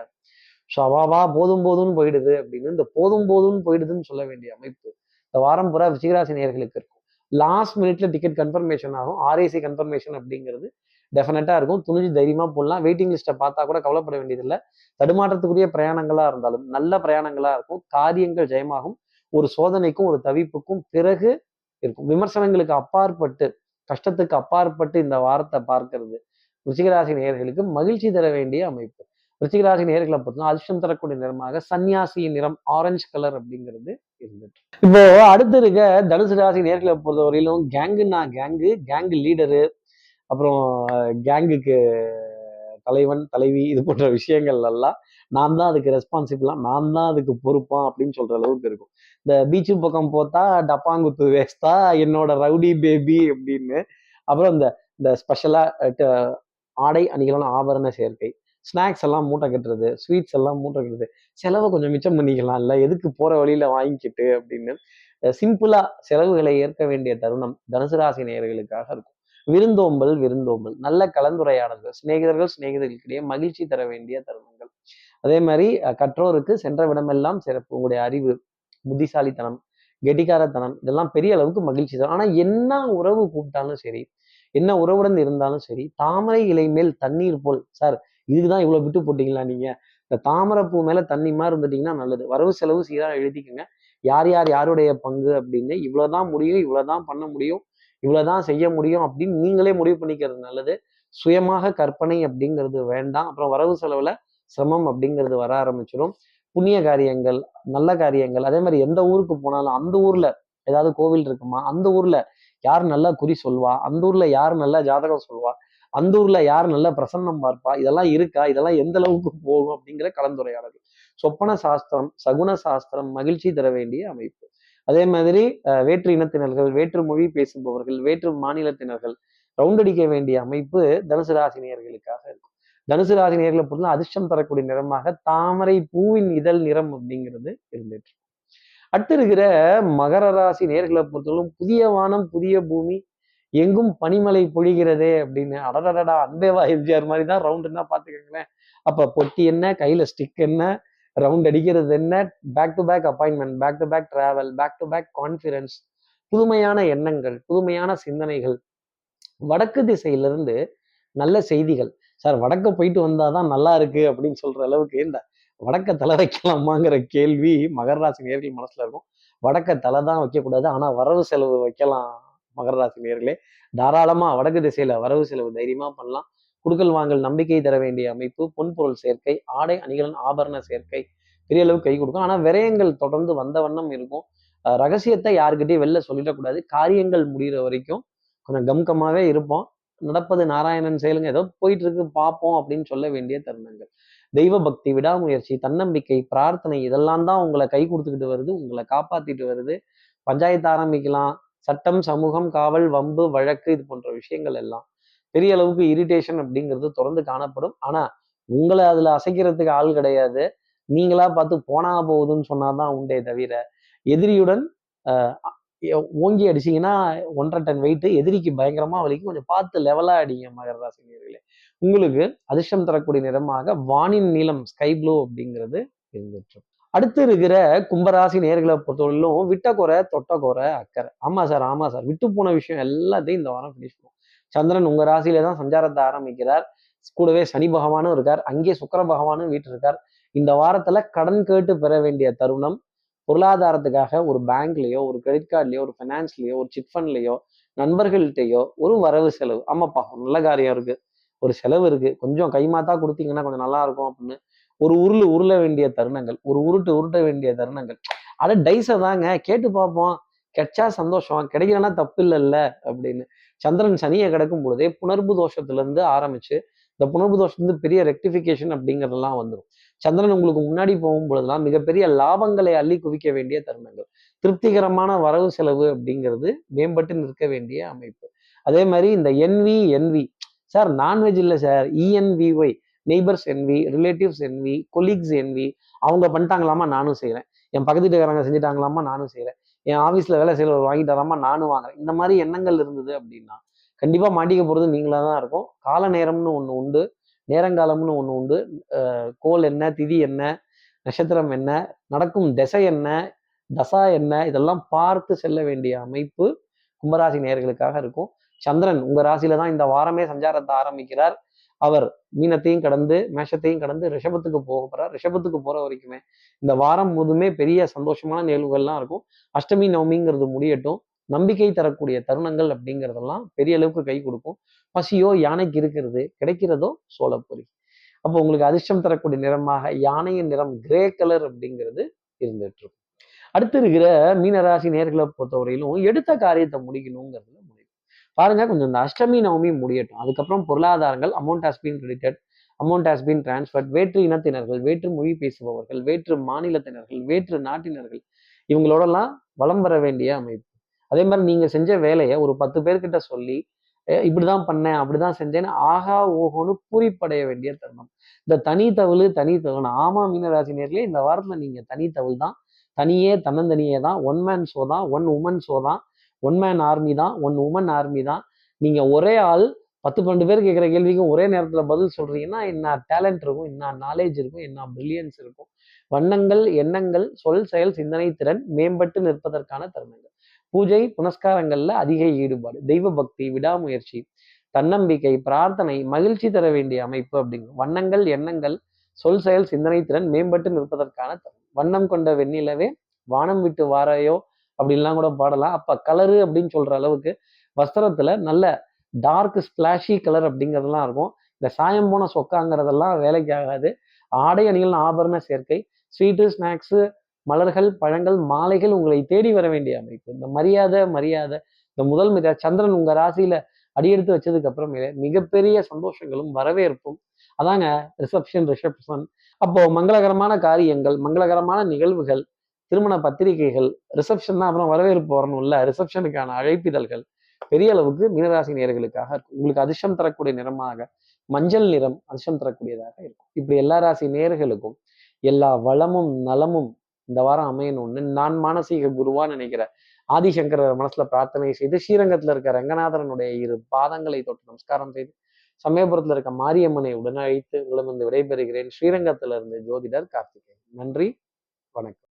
ஷவாவா போதும் போதும்னு போயிடுது அப்படின்னு இந்த போதும் போதும்னு போயிடுதுன்னு சொல்ல வேண்டிய அமைப்பு இந்த வாரம் பூரா விசிகராசி நேர்களுக்கு இருக்கும். லாஸ்ட் மினிட்ல டிக்கெட் கன்ஃபர்மேஷன் ஆகும். ஆர்ஏசி கன்ஃபர்மேஷன் அப்படிங்கிறது டெஃபினட்டாக இருக்கும். துணிஞ்சு தைரியமா போடலாம். வெயிட்டிங் லிஸ்ட்டை பார்த்தா கூட கவலைப்பட வேண்டியதில்லை. தடுமாற்றத்துக்குரிய பிரயாணங்களா இருந்தாலும் நல்ல பிரயாணங்களா இருக்கும். காரியங்கள் ஜெயமாகும். ஒரு சோதனைக்கும் ஒரு தவிப்புக்கும் பிறகு இருக்கும். விமர்சனங்களுக்கு அப்பாற்பட்டு கஷ்டத்துக்கு அப்பாற்பட்டு இந்த வாரத்தை பார்க்கறது. ருச்சிகராசி நேர்களுக்கு மகிழ்ச்சி தர வேண்டிய அமைப்பு. ருச்சிகராசி நேர்களை பார்த்தோம்னா அதிர்ஷ்டம் தரக்கூடிய நிறமாக சன்னியாசியின் நிறம் ஆரஞ்சு கலர் அப்படிங்கிறது இருந்துட்டு. இப்போ அடுத்து இருக்க தனுசு ராசி நேர்களை பொறுத்தவரையிலும் கேங்குன்னா கேங்கு கேங்கு லீடரு அப்புறம் கேங்குக்கு தலைவன் தலைவி இது போன்ற விஷயங்கள் எல்லாம் நான் தான் அதுக்கு ரெஸ்பான்சிபிளாக நான் தான் அதுக்கு பொறுப்பான் அப்படின்னு சொல்ற அளவுக்கு இருக்கும். இந்த பீச்சு பக்கம் போத்தா டப்பாங்குத்து வேஸ்தா என்னோட ரவுடி பேபி அப்படின்னு. அப்புறம் இந்த இந்த ஸ்பெஷலாக ஆடை அணிகளான ஆபரண சேர்க்கை ஸ்நாக்ஸ் எல்லாம் மூட்டை கட்டுறது ஸ்வீட்ஸ் எல்லாம் மூட்டை கட்டுறது செலவை கொஞ்சம் மிச்சம் பண்ணிக்கலாம். இல்லை எதுக்கு போற வழியில வாங்கிக்கிட்டு அப்படின்னு. சிம்பிளா செலவுகளை ஏற்க வேண்டிய தருணம் தனுசு ராசி நேயர்களுக்காக இருக்கும். விருந்தோம்பல் விருந்தோம்பல். நல்ல கலந்துரையாடல்கள் சிநேகிதர்கள் சிநேகிதர்களுக்கிடையே மகிழ்ச்சி தர வேண்டிய தருணங்கள். அதே மாதிரி கற்றோருக்கு சென்ற விடமெல்லாம் சிறப்பு. உங்களுடைய அறிவு புத்திசாலித்தனம் கெட்டிக்காரத்தனம் இதெல்லாம் பெரிய அளவுக்கு மகிழ்ச்சி தரும். ஆனா என்ன உறவு கூப்பிட்டாலும் சரி என்ன உறவுடன் இருந்தாலும் சரி தாமரை இலை மேல் தண்ணீர் போல் சார் இதுக்குதான் இவ்வளவு விட்டு போட்டீங்களா நீங்க? இந்த தாமரை பூ மேல தண்ணி மாதிரி இருந்துட்டீங்கன்னா நல்லது. வரவு செலவு சீராக எழுதிக்கோங்க. யார் யார் யாருடைய பங்கு? அப்படின்னு. இவ்வளவுதான் முடியும் இவ்வளவுதான் பண்ண முடியும். இவ்வளவுதான் செய்ய முடியும் அப்படின்னு நீங்களே முடிவு பண்ணிக்கிறது நல்லது. சுயமாக கற்பனை அப்படிங்கிறது வேண்டாம். அப்புறம் வரவு செலவுல சிரமம் அப்படிங்கிறது வர ஆரம்பிச்சிடும் புண்ணிய காரியங்கள் நல்ல காரியங்கள் அதே மாதிரி எந்த ஊருக்கு போனாலும் அந்த ஊர்ல ஏதாவது கோவில் இருக்குமா? அந்த ஊர்ல யார் நல்லா குறி சொல்வா? அந்த ஊர்ல யார் நல்லா ஜாதகம் சொல்வா? அந்த ஊர்ல யார் நல்ல பிரசன்னம் பார்ப்பா? இதெல்லாம் இருக்கா? இதெல்லாம் எந்த அளவுக்கு போகும் அப்படிங்கிற கலந்துரையாடல். சொப்பன சாஸ்திரம் சகுன சாஸ்திரம் மகிழ்ச்சி தர வேண்டிய அமைப்பு. அதே மாதிரி வேற்று இனத்தினர்கள் வேற்று மொழி பேசுபவர்கள் வேற்று மாநிலத்தினர்கள் ரவுண்ட் அடிக்க வேண்டிய அமைப்பு தனுசு ராசினியர்களுக்காக இருக்கும். தனுசு ராசினியர்களை பொறுத்த அதிர்ஷ்டம் தரக்கூடிய நிறமாக தாமரை பூவின் இதழ் நிறம் அப்படிங்கிறது இருந்துட்டு அடுத்து இருக்கிற மகர ராசி நேர்களை பொறுத்தவரைக்கும் புதிய வானம் புதிய பூமி எங்கும் பனிமலை பொழிகிறதே அப்படின்னு அடடடா அன்பேவா எம்ஜிஆர் மாதிரி தான் ரவுண்டுன்னா பாத்துக்கோங்களேன் அப்ப பொட்டி என்ன கையில ஸ்டிக் என்ன ரவுண்ட் அடிக்கிறது என்ன? Back to back appointment back to back travel back to back confidence புதுமையான எண்ணங்கள் புதுமையான சிந்தனைகள். வடக்கு திசையிலிருந்து நல்ல செய்திகள். சார் வடக்க போயிட்டு வந்தாதான் நல்லா இருக்கு அப்படின்னு சொல்ற அளவுக்கு இந்த வடக்க தலை வைக்கலாமாங்கிற கேள்வி மகர ராசி நேர்கள் மனசுல இருக்கும். வடக்க தலை தான் வைக்கக்கூடாது ஆனா வரவு செலவு வைக்கலாம் மகர ராசி நேர்களே தாராளமா வடக்கு திசையில வரவு செலவு தைரியமா பண்ணலாம். குடுக்கல் வாங்கல் நம்பிக்கை தர வேண்டிய அமைப்பு பொன்பொருள் சேர்க்கை ஆடை அணிகளின் ஆபரண சேர்க்கை பெரிய அளவு கை கொடுக்கும். ஆனால் விரயங்கள் தொடர்ந்து வந்த வண்ணம் இருக்கும். ரகசியத்தை யாருக்கிட்டையும் வெளில சொல்லிடக்கூடாது காரியங்கள் முடிகிற வரைக்கும் கொஞ்சம் கம்கமாகவே இருப்போம். நடப்பது நாராயணன் செயலுங்க. ஏதோ போயிட்டு இருக்கு பார்ப்போம் அப்படின்னு சொல்ல வேண்டிய தருணங்கள். தெய்வ பக்தி விடாமுயற்சி தன்னம்பிக்கை பிரார்த்தனை இதெல்லாம் தான் உங்களை கை கொடுத்துக்கிட்டு வருது உங்களை காப்பாத்திட்டு வருது. பஞ்சாயத்து ஆரம்பிக்கலாம். சட்டம் சமூகம் காவல் வம்பு வழக்கு இது போன்ற விஷயங்கள் எல்லாம். பெரிய அளவுக்கு இரிட்டேஷன் அப்படிங்கிறது தொடர்ந்து காணப்படும். ஆனா உங்களை அதுல அசைக்கிறதுக்கு ஆள் கிடையாது. நீங்களா பார்த்து போனா போகுதுன்னு சொன்னாதான் உண்டே தவிர எதிரியுடன் ஓங்கி அடிச்சிங்கன்னா ஒன்றரை டன் வெயிட் எதிரிக்கு பயங்கரமா வலிக்கும். கொஞ்சம் பார்த்து லெவலா அடிங்க மகர ராசினியர்களே உங்களுக்கு அதிர்ஷ்டம் தரக்கூடிய நிறமாக வானின் நீளம் ஸ்கை ப்ளூ அப்படிங்கிறது இருந்துட்டு. அடுத்து இருக்கிற கும்பராசி நேர்களை பொறுத்தவரையிலும் விட்ட குறை தொட்ட குறை அக்கறை. ஆமா சார் ஆமா சார். விட்டு போன விஷயம் எல்லாத்தையும் இந்த வாரம் ஃபினிஷ் பண்ணுவோம். சந்திரன் உங்க ராசியில தான் சஞ்சாரத்தை ஆரம்பிக்கிறார். கூடவே சனி பகவானும் இருக்கார். அங்கே சுக்கர பகவானும் வீட்டு இருக்கார் இந்த வாரத்துல கடன் கேட்டு பெற வேண்டிய தருணம் பொருளாதாரத்துக்காக ஒரு பேங்க்லயோ ஒரு கிரெடிட் கார்ட்லயோ ஒரு ஃபினான்ஸ்லேயோ ஒரு சிட் ஃபண்ட்லயோ நண்பர்கள்ட்டையோ ஒரு வரவு செலவு. ஆமாப்பா நல்ல காரியம் இருக்கு. ஒரு செலவு இருக்கு. கொஞ்சம் கைமாத்தா கொடுத்தீங்கன்னா கொஞ்சம் நல்லா இருக்கும் அப்படின்னு ஒரு உருள் உருள வேண்டிய தருணங்கள் ஒரு உருட்டு உருட்ட வேண்டிய தருணங்கள். அட டைஸை தாங்க. கேட்டு பார்ப்போம். கிடைச்சா சந்தோஷம் கிடைக்கலன்னா தப்பு இல்லைல்ல அப்படின்னு. சந்திரன் சனியை கிடக்கும் பொழுதே புணர்வு தோஷத்துலேருந்து ஆரம்பிச்சு இந்த புணர்வு தோஷத்துலேருந்து பெரிய ரெக்டிஃபிகேஷன் அப்படிங்கிறதெல்லாம் வந்துடும் சந்திரன் உங்களுக்கு முன்னாடி போகும் பொழுதுலாம் மிகப்பெரிய லாபங்களை அள்ளி குவிக்க வேண்டிய தருணங்கள். திருப்திகரமான வரவு செலவு அப்படிங்கிறது மேம்பட்டு நிற்க வேண்டிய அமைப்பு. அதே மாதிரி இந்த envy envy sir non veg இல்லை sir. E N V Y neighbours envy relatives envy colleagues envy அவங்க பண்ணிட்டாங்களாமா? நானும் செய்கிறேன் என் பக்கத்து வீட்டுக்காரங்க செஞ்சுட்டாங்களாமா? நானும் செய்கிறேன் என் ஆஃபீஸில் வேலை செய்கிறவர் வாங்கிட்டாராமா நானும் வாங்குறேன். இந்த மாதிரி எண்ணங்கள் இருந்தது அப்படின்னா கண்டிப்பாக மாட்டிக்க போகிறது நீங்களாக தான் இருக்கும். கால நேரம்னு ஒன்று உண்டு. நேரங்காலம்னு ஒன்று உண்டு. கோல் என்ன திதி என்ன நட்சத்திரம் என்ன நடக்கும் திசை என்ன தசா என்ன இதெல்லாம் பார்த்து செல்ல வேண்டிய அமைப்பு கும்பராசி நேயர்களுக்காக இருக்கும். சந்திரன் உங்கள் ராசியில தான் இந்த வாரமே சஞ்சாரத்தை ஆரம்பிக்கிறார். அவர் மீனத்தையும் கடந்து மேஷத்தையும் கடந்து ரிஷபத்துக்கு போக போறார். ரிஷபத்துக்கு போற வரைக்குமே இந்த வாரம் முழுதுமே பெரிய சந்தோஷமான நிகழ்வுகள்லாம் இருக்கும். அஷ்டமி நவமிங்கிறது முடியட்டும். நம்பிக்கை தரக்கூடிய தருணங்கள் அப்படிங்கிறதெல்லாம் பெரிய அளவுக்கு கை கொடுக்கும். பசியோ யானைக்கு இருக்கிறது கிடைக்கிறதோ சோளப்பொரி அப்போ உங்களுக்கு அதிர்ஷ்டம் தரக்கூடிய நிறமாக யானையின் நிறம் கிரே கலர் அப்படிங்கிறது இருந்துட்டு இருக்கும். அடுத்து இருக்கிற மீனராசி நேர்களை பொறுத்தவரையிலும் எடுத்த காரியத்தை முடிக்கணுங்கிறதுல பாருங்க கொஞ்சம் இந்த அஷ்டமி நவமி முடியட்டும். அதுக்கப்புறம் பொருளாதாரங்கள் amount has been credited amount has been transferred வேற்று இனத்தினர்கள் வேற்று மொழி பேசுபவர்கள் வேற்று மாநிலத்தினர்கள் வேற்று நாட்டினர்கள் இவங்களோடலாம் வலம் வர வேண்டிய அமைப்பு. அதே மாதிரி நீங்கள் செஞ்ச வேலையை ஒரு பத்து பேர்கிட்ட சொல்லி இப்படிதான் பண்ணேன் அப்படிதான் செஞ்சேன்னு ஆஹா ஓஹோன்னு பூரிப்படைய வேண்டிய தருணம். இந்த தனித்தவழு தனித்தவன் ஆமா மீனராசி நேர்களே இந்த வாரத்துல நீங்க தனித்தவள் தான். தனியே தன்னந்தனியே தான். ஒன் மேன் ஷோ தான் ஒன் உமன் ஷோ தான். ஒன் மேன் ஆர்மி தான் ஒன் உமன் ஆர்மி தான். நீங்கள் ஒரே ஆள் பத்து பன்னெண்டு பேர் கேட்குற கேள்விக்கும் ஒரே நேரத்தில் பதில் சொல்கிறீங்கன்னா என்ன டேலண்ட் இருக்கும் என்ன நாலேஜ் இருக்கும் என்ன பிரில்லியன்ஸ் இருக்கும். வண்ணங்கள் எண்ணங்கள் சொல் செயல் சிந்தனை திறன் மேம்பட்டு நிற்பதற்கான தருணங்கள். பூஜை புனஸ்காரங்கள்ல அதிக ஈடுபாடு தெய்வ பக்தி விடாமுயற்சி தன்னம்பிக்கை பிரார்த்தனை மகிழ்ச்சி தர வேண்டிய அமைப்பு அப்படிங்க வண்ணங்கள் எண்ணங்கள் சொல் செயல் சிந்தனை திறன் மேம்பட்டு நிற்பதற்கான தருணம். வண்ணம் கொண்ட வெண்ணிலவே வானம் விட்டு வாரையோ அப்படின்லாம் கூட பாடலாம். அப்போ கலரு அப்படின்னு சொல்கிற அளவுக்கு வஸ்திரத்தில் நல்ல டார்க் ஸ்பிளாஷி கலர் அப்படிங்கிறதெல்லாம் இருக்கும். இந்த சாயம் போன சொக்காங்கிறதெல்லாம் வேலைக்கு ஆகாது. ஆடை அணிகள் ஆபரண சேர்க்கை ஸ்வீட்டு ஸ்நாக்ஸு மலர்கள் பழங்கள் மாலைகள் உங்களை தேடி வர வேண்டிய அமைப்பு. இந்த மரியாதை மரியாதை. இந்த முதல் மரியாதை சந்திரன் உங்கள் ராசியில் அடியெடுத்து வச்சதுக்கு அப்புறமே மிகப்பெரிய சந்தோஷங்களும் வரவேற்பும். அதாங்க ரிசப்ஷன் ரிசப்ஷன் அப்போ மங்களகரமான காரியங்கள் மங்களகரமான நிகழ்வுகள் திருமண பத்திரிகைகள் ரிசப்ஷன் தான் அப்புறம் வரவேற்பு வரணும்ல. ரிசப்ஷனுக்கான அழைப்பிதழ்கள் பெரிய அளவுக்கு மீனராசி நேர்களுக்காக இருக்கும். உங்களுக்கு அதிர்ஷ்டம் தரக்கூடிய நிறமாக மஞ்சள் நிறம் அதிர்ஷ்டம் தரக்கூடியதாக இருக்கும். இப்படி எல்லா ராசி நேர்களுக்கும் எல்லா வளமும் நலமும் இந்த வாரம் அமையணும்னு நான் மானசீக குருவா நினைக்கிற ஆதிசங்கரர் மனசுல பிரார்த்தனை செய்து ஸ்ரீரங்கத்துல இருக்க ரங்கநாதரனுடைய இரு பாதங்களை தொட்டு நமஸ்காரம் செய்து சமயபுரத்துல இருக்க மாரியம்மனை உடனழைத்து உங்களிடம் விடைபெறுகிறேன். ஸ்ரீரங்கத்திலிருந்து ஜோதிடர் கார்த்திகேயன். நன்றி வணக்கம்.